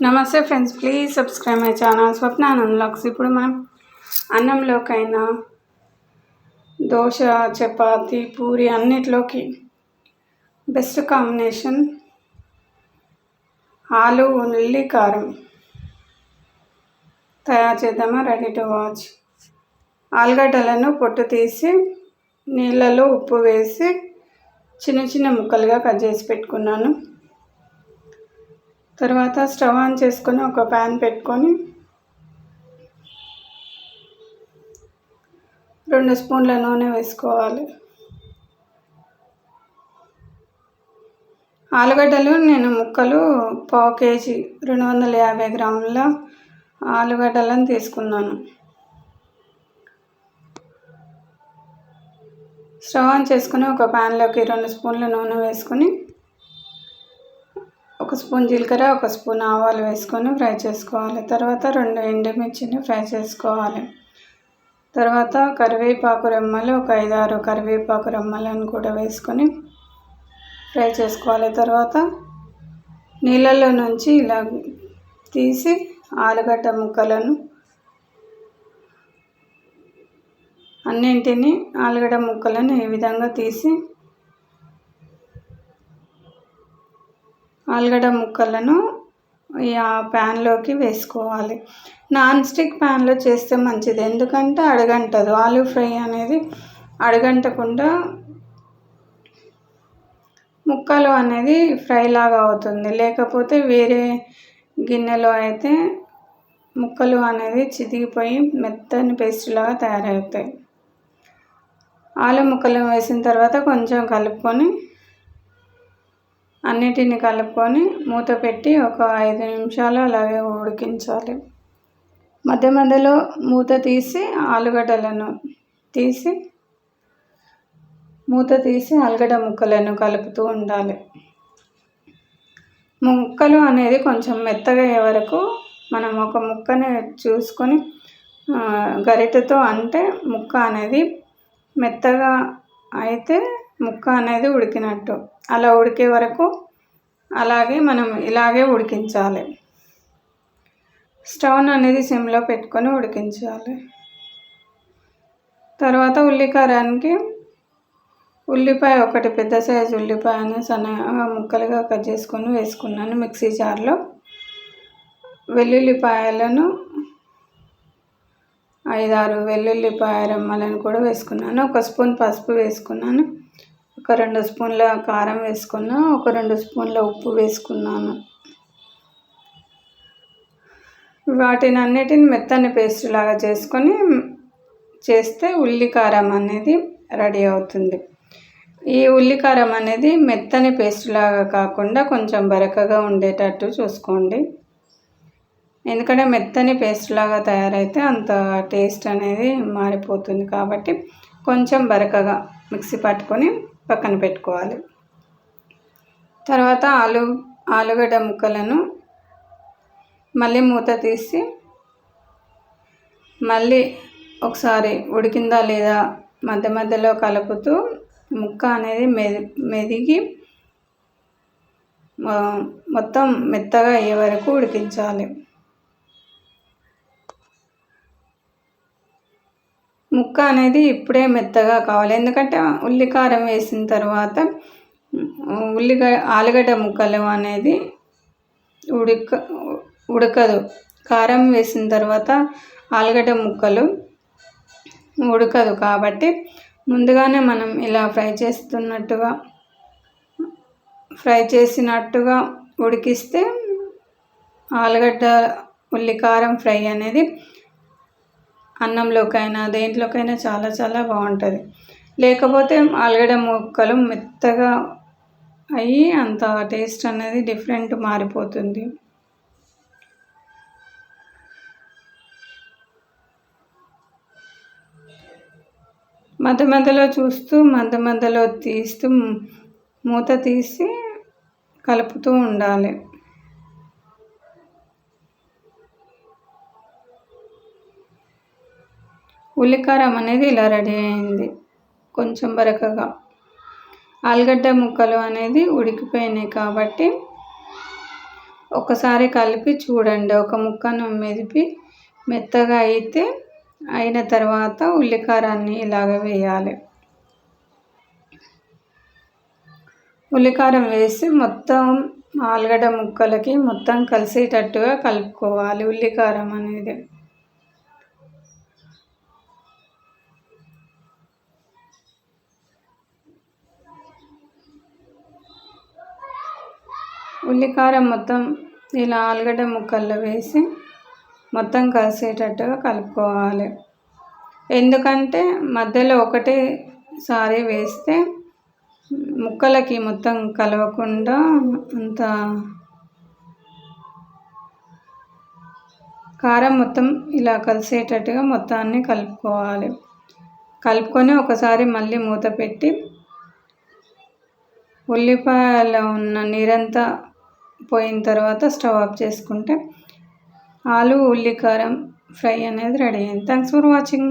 నమస్తే friends please subscribe my channel Swapna unlocks ఇప్పుడు మనం అన్నంలోకైనా దోశ చపాతి పూరి అన్నిట్లోకి బెస్ట్ కాంబినేషన్ ఆలు ఉల్లి కారం తయారు చేద్దామా రెడీ టు వాచ్ ఆలుగడ్డలను పొట్టు తీసి నీళ్ళలో ఉప్పు వేసి చిన్న చిన్న ముక్కలుగా కట్ చేసి పెట్టుకున్నాను. తర్వాత స్టవ్ ఆన్ చేసుకొని ఒక ప్యాన్ పెట్టుకొని రెండు స్పూన్ల నూనె వేసుకోవాలి. ఆలుగడ్డలు నేను ముక్కలు పావు కేజీ రెండు వందల యాభై గ్రాముల ఆలుగడ్డలను తీసుకున్నాను. స్టవ్ ఆన్ చేసుకుని ఒక ప్యాన్లోకి రెండు స్పూన్ల నూనె వేసుకుని స్పూన్ జీలకర్ర ఒక స్పూన్ ఆవాలు వేసుకొని ఫ్రై చేసుకోవాలి. తర్వాత రెండు ఎండుమిర్చిని ఫ్రై చేసుకోవాలి. తర్వాత కరివేపాకు రెమ్మలు ఒక ఐదారు కరివేపాకు రెమ్మలను కూడా వేసుకొని ఫ్రై చేసుకోవాలి. తర్వాత నీళ్ళలో నుంచి ఇలా తీసి ఆలుగడ్డ ముక్కలను అన్నింటినీ ఆలుగడ్డ ముక్కలను ఈ విధంగా తీసి ఆలుగడ్డ ముక్కలను ఆ ప్యాన్లోకి వేసుకోవాలి. నాన్ స్టిక్ ప్యాన్లో చేస్తే మంచిది. ఎందుకంటే అడగంటదు. ఆలు ఫ్రై అనేది అడగంటకుండా ముక్కలు అనేది ఫ్రై లాగా అవుతుంది. లేకపోతే వేరే గిన్నెలో అయితే ముక్కలు అనేది చితికిపోయి మెత్తని పేస్ట్ లాగా తయారవుతాయి. ఆలు ముక్కలు వేసిన తర్వాత కొంచెం కలుపుకొని అన్నిటిని కలుపుకొని మూత పెట్టి ఒక ఐదు నిమిషాలు అలాగే ఉడికించాలి. మధ్య మధ్యలో మూత తీసి ఆలుగడ్డలను తీసి మూత తీసి ఆలుగడ్డ ముక్కలను కలుపుతూ ఉండాలి. ముక్కలు అనేది కొంచెం మెత్తగా అయ్యే వరకు మనం ఒక ముక్కని చూసుకొని గరిటెతో అంటే ముక్క అనేది మెత్తగా అయితే ముక్క అనేది ఉడికినట్టు. అలా ఉడికే వరకు అలాగే మనం ఇలాగే ఉడికించాలి. స్టవ్ అనేది సిమ్లో పెట్టుకొని ఉడికించాలి. తర్వాత ఉల్లికారానికి ఉల్లిపాయ ఒకటి పెద్ద సైజు ఉల్లిపాయను సన్నగా ముక్కలుగా కట్ చేసుకొని వేసుకున్నాను మిక్సీ జార్లో. వెల్లుల్లిపాయలను ఐదారు వెల్లుల్లిపాయ రెమ్మలను కూడా వేసుకున్నాను. ఒక స్పూన్ పసుపు వేసుకున్నాను. ఒక రెండు స్పూన్ల కారం వేసుకున్నా ఒక రెండు స్పూన్ల ఉప్పు వేసుకున్నాను. వాటిని అన్నిటిని మెత్తని పేస్ట్ లాగా చేసుకొని చేస్తే ఉల్లి కారం అనేది రెడీ అవుతుంది. ఈ ఉల్లికారం అనేది మెత్తని పేస్ట్ లాగా కాకుండా కొంచెం బరకగా ఉండేటట్టు చూసుకోండి. ఎందుకంటే మెత్తని పేస్ట్ లాగా తయారైతే అంత టేస్ట్ అనేది మారిపోతుంది కాబట్టి కొంచెం బరకగా మిక్సీ పట్టుకొని పక్కన పెట్టుకోవాలి. తర్వాత ఆలు ఆలుగడ్డ ముక్కలను మళ్ళీ మూత తీసి మళ్ళీ ఒకసారి ఉడికిందా లేదా మధ్య మధ్యలో కలుపుతూ ముక్క అనేది మెది మెదిగి మొత్తం మెత్తగా అయ్యే వరకు ఉడికించాలి. ముక్క అనేది ఇప్పుడే మెత్తగా కావాలి. ఎందుకంటే ఉల్లికారం వేసిన తర్వాత ఉల్లిగడ్డ ఆలుగడ్డ ముక్కలు అనేది ఉడక ఉడకదు. కారం వేసిన తర్వాత ఆలుగడ్డ ముక్కలు ఉడకదు కాబట్టి ముందుగానే మనం ఇలా ఫ్రై చేస్తున్నట్టుగా ఫ్రై చేసినట్టుగా ఉడికిస్తే ఆలుగడ్డ ఉల్లికారం ఫ్రై అనేది అన్నంలోకైనా దేంట్లోకైనా చాలా చాలా బాగుంటుంది. లేకపోతే ఆలుగడ్డ ముక్కలు మెత్తగా అయ్యి అంత టేస్ట్ అనేది డిఫరెంట్ మారిపోతుంది. మధ్య మధ్యలో చూస్తూ మధ్య మధ్యలో తీస్తూ మూత తీసి కలుపుతూ ఉండాలి. ఉల్లికారం అనేది ఇలా రెడీ అయింది. కొంచెం బరకగా. ఆలుగడ్డ ముక్కలు అనేది ఉడికిపోయినాయి కాబట్టి ఒకసారి కలిపి చూడండి. ఒక ముక్కను మెదిపి మెత్తగా అయితే అయిన తర్వాత ఉల్లికారాన్ని ఇలాగ వేయాలి. ఉల్లికారం వేసి మొత్తం ఆలుగడ్డ ముక్కలకి మొత్తం కలిసేటట్టుగా కలుపుకోవాలి ఉల్లికారం అనేది. ఉల్లికారం మొత్తం ఇలా ఆలుగడ్డ ముక్కల్లో వేసి మొత్తం కలిసేటట్టుగా కలుపుకోవాలి. ఎందుకంటే మధ్యలో ఒకటేసారి వేస్తే ముక్కలకి మొత్తం కలవకుండా అంత కారం మొత్తం ఇలా కలిసేటట్టుగా మొత్తాన్ని కలుపుకోవాలి. కలుపుకొని ఒకసారి మళ్ళీ మూత పెట్టి ఉల్లిపాయలో ఉన్న నీరంతా పోయిన తర్వాత స్టవ్ ఆఫ్ చేసుకుంటే ఆలు ఉల్లి కారం ఫ్రై అనేది రెడీ అయింది. Thanks for watching